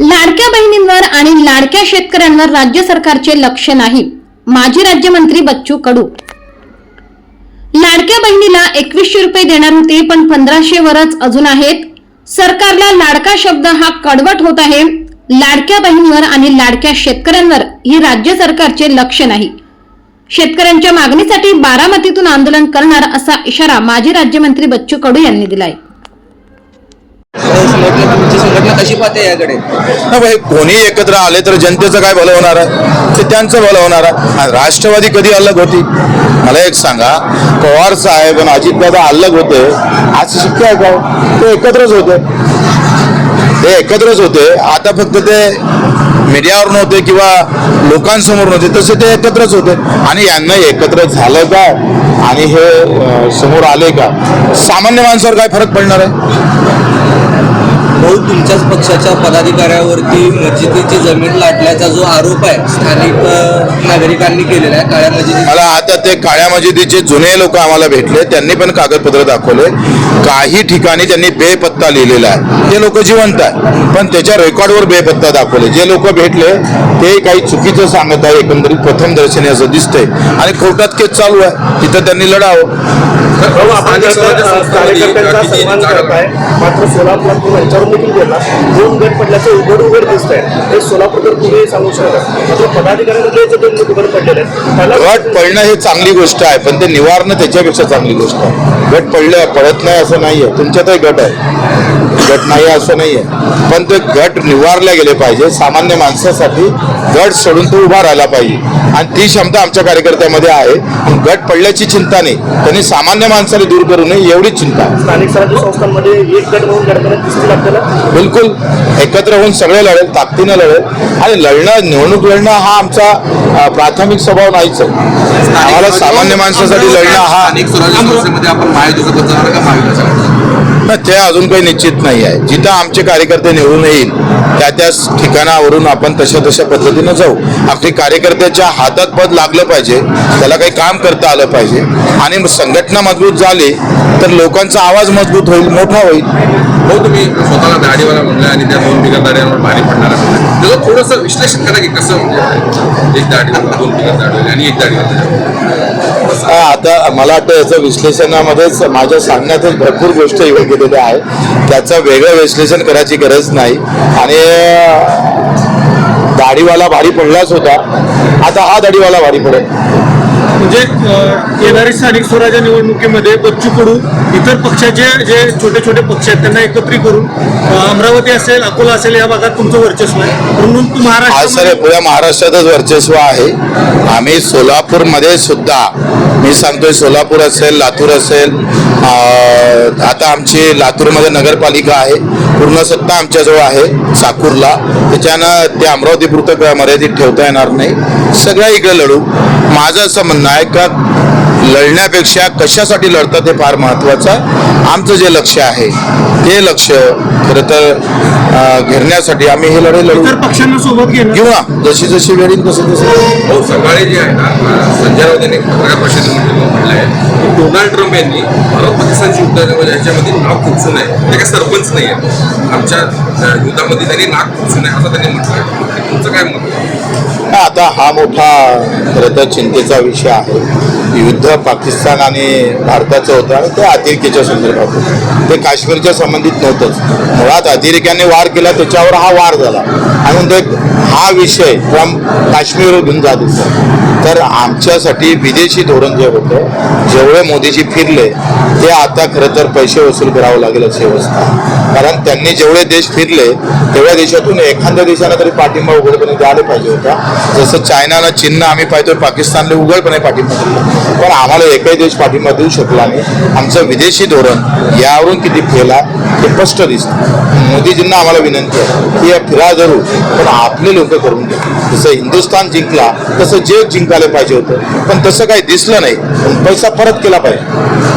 लाडक्या बहिणींवर आणि लाडक्या शेतकऱ्यांवर राज्य सरकारचे लक्ष नाही. माजी राज्यमंत्री बच्चू कडू. लाडक्या बहिणीला एकवीसशे रुपये देणार होते पण पंधराशे वरच अजून आहेत. सरकारला लाडका शब्द हा कडवट होत आहे. लाडक्या बहिणीवर आणि लाडक्या शेतकऱ्यांवर ही राज्य सरकारचे लक्ष नाही. शेतकऱ्यांच्या मागणीसाठी बारामतीतून आंदोलन करणार असा इशारा माजी राज्यमंत्री बच्चू कडू यांनी दिलाय. तुमची कशी पाहते याकडे? ना भाई कोणी एकत्र आले तर जनतेचं काय भलं होणार आहे? ते त्यांचं भलं होणार आहे. राष्ट्रवादी कधी अलग होती? मला एक सांगा पवार साहेब आणि अजितदादा अलग होते आज शक्य आहे का? ते एकत्रच होते. ते एकत्रच होते. आता फक्त ते मीडियावर नव्हते किंवा लोकांसमोर नव्हते तसे ते एकत्रच होते. आणि यांना एकत्र झालं का? आणि हे समोर आले का? सामान्य माणसावर काय फरक पडणार आहे? भाऊ तुमच्याच पक्षाच्या पदाधिकाऱ्यावरती मस्जिदीची जमीन लाटल्याचा जो आरोप आहे स्थानिक नागरिकांनी केलेला आहे काळ्या मस्जिदी मला आता ते काळ्या मशिदीचे जुने लोक आम्हाला भेटले त्यांनी पण कागदपत्र दाखवले. काही ठिकाणी त्यांनी बेपत्ता लिहिलेला आहे. ते लोक जिवंत आहे पण त्याच्या रेकॉर्डवर बेपत्ता दाखवले. जे लोक भेटले ते काही चुकीचं सांगत आहे एकंदरीत प्रथम दर्शनी असं दिसतंय. आणि कोर्टात केस चालू आहे. तिथं त्यांनी लढावं. मात्र सोलापुरात देखील बोलला दोन गट पडल्याचं उघड उघड दिसत आहे हे सोलापूरकर तुम्ही सांगू शकता. मात्र पदाधिकाऱ्यांमध्ये जे दोन गट उघड पडलेले आहेत. त्याला गट पडणं हे चांगली गोष्ट आहे पण ते निवारणं त्याच्यापेक्षा चांगली गोष्ट आहे. गट पडलं पडत नाही असं नाही आहे तुमच्यातही गट आहे. गट नाही असं नाही आहे पण ते गट निवारले गेले पाहिजे. सामान्य माणसासाठी गट सोडून तो उभा राहिला पाहिजे. आणि ती क्षमता आमच्या कार्यकर्त्यामध्ये आहे. पण गट पडल्याची चिंता नाही. त्यांनी सामान्य माणसाला दूर करू नये एवढीच चिंता. स्थानिक स्वराज्य संस्थांमध्ये एक गट म्हणून लढताना दिसतील आपल्याला बिलकुल एकत्र होऊन सगळे लढेल ताकदीनं लढेल. आणि लढणं निवडणूक लढणं हा आमचा प्राथमिक स्वभाव नाहीच आहे. आम्हाला सामान्य माणसासाठी लढणं हा स्थानिक स्वराज्य संस्थेमध्ये आपण महायुतीसोबत जाणार का महाविकासाकडे नाही, ते अजून काही निश्चित नाही आहे. जिथं आमचे कार्यकर्ते निवडून येईल त्या त्या ठिकाणावरून आपण तशा तशा पद्धतीनं जाऊ. आपली कार्यकर्त्याच्या हातात पद लागलं पाहिजे त्याला काही काम करता आलं पाहिजे. आणि संघटना मजबूत झाली तर लोकांचा आवाज मजबूत होईल मोठा होईल. हो तुम्ही स्वतःला दाढीवाला म्हणलं आणि त्या दोन बिगर दाढ्यांवर भारी पडणार आहे त्याचं थोडंसं विश्लेषण करा की कसं म्हणजे एक दाढीवाला दोन बिगर दाढीवाले आणि एक दाढीवाला. आता मला वाटतं याचं विश्लेषणामध्येच माझ्या सांगण्यातच भरपूर गोष्ट येऊन गेलेल्या आहेत. त्याचं वेगळं विश्लेषण करायची गरज नाही. आणि दाढीवाला भारी पडलाच होता. आता हा दाढीवाला भारी पडेल. म्हणजे येणारी स्थानिक स्वराज्य निवडणुकीमध्ये बच्चू कडू इतर पक्षाचे जे छोटे छोटे पक्ष आहेत त्यांना एकत्रित करून अमरावती असेल अकोला असेल या भागात तुमचं वर्चस्व आहे. म्हणून महाराष्ट्र पुऱ्या महाराष्ट्रातच वर्चस्व आहे. आम्ही सोलापूरमध्ये सुद्धा मी सांगतोय सोलापूर असेल लातूर असेल आता आमची लातूरमध्ये नगरपालिका आहे. पूर्ण सत्ता आमच्याजवळ आहे साकूरला. त्याच्यानं ते अमरावतीपुरतं क- मर्यादित ठेवता येणार नाही. सगळ्या इकडे लढू. माझं असं म्हणणं आहे का लढण्यापेक्षा कशासाठी लढतात हे फार महत्त्वाचं आहे. आमचं जे लक्ष आहे ते लक्ष खरं तर अं, घेरण्यासाठी आम्ही हे लढे लढू. इतर पक्षांना सोबत घेऊ ना जशी जशी वेळ तसं तसं हो सकाळी जे आहे ना संजय राऊत यांनी पत्रकार परिषदेमध्ये म्हटलं आहे की डोनाल्ड ट्रम्प यांनी भारत पाकिस्तानची युद्ध याच्यामध्ये नाक खुपसू नये ते काही सरपंच नाही आहे आमच्या युद्धामध्ये त्यांनी नाक खुपसू नये असं त्यांनी म्हटलं आहे. तुमचं काय मत? आता हा मोठा खरं तर चिंतेचा विषय आहे. युद्ध पाकिस्तान आणि भारताचं होतं आणि ते अतिरेकीच्या संदर्भात होतं. ते काश्मीरच्या संबंधित नव्हतंच. मुळात अतिरेक्याने वार केला त्याच्यावर हा वार झाला. आणि म्हणतो हा विषय ट्रम्प काश्मीरवर घेऊन जात होता. तर आमच्यासाठी विदेशी धोरण जे होतं जेवढे मोदीजी फिरले ते आता खरं तर पैसे वसूल करावं लागेल अशी अवस्था. कारण त्यांनी जेवढे देश फिरले तेवढ्या देशातून एखाद्या देशाला तरी पाठिंबा उघडपणे द्यायला पाहिजे होता. जसं चायनाला चीननं आम्ही पाहतो पाकिस्तानला उघडपणे पाठिंबा दिला पण आम्हाला एकही देश पाठिंबा देऊ शकला नाही. आमचं विदेशी धोरण यावरून किती फेला हे स्पष्ट दिसतं. मोदीजींना आम्हाला विनंती आहे की या फिरा जरूर पण आपले लोक करून घ्या. जसं हिंदुस्थान जिंकला तसं जग जिंकायला पाहिजे होतं. पण तसं काही दिसलं नाही. पण पैसा परत केला पाहिजे.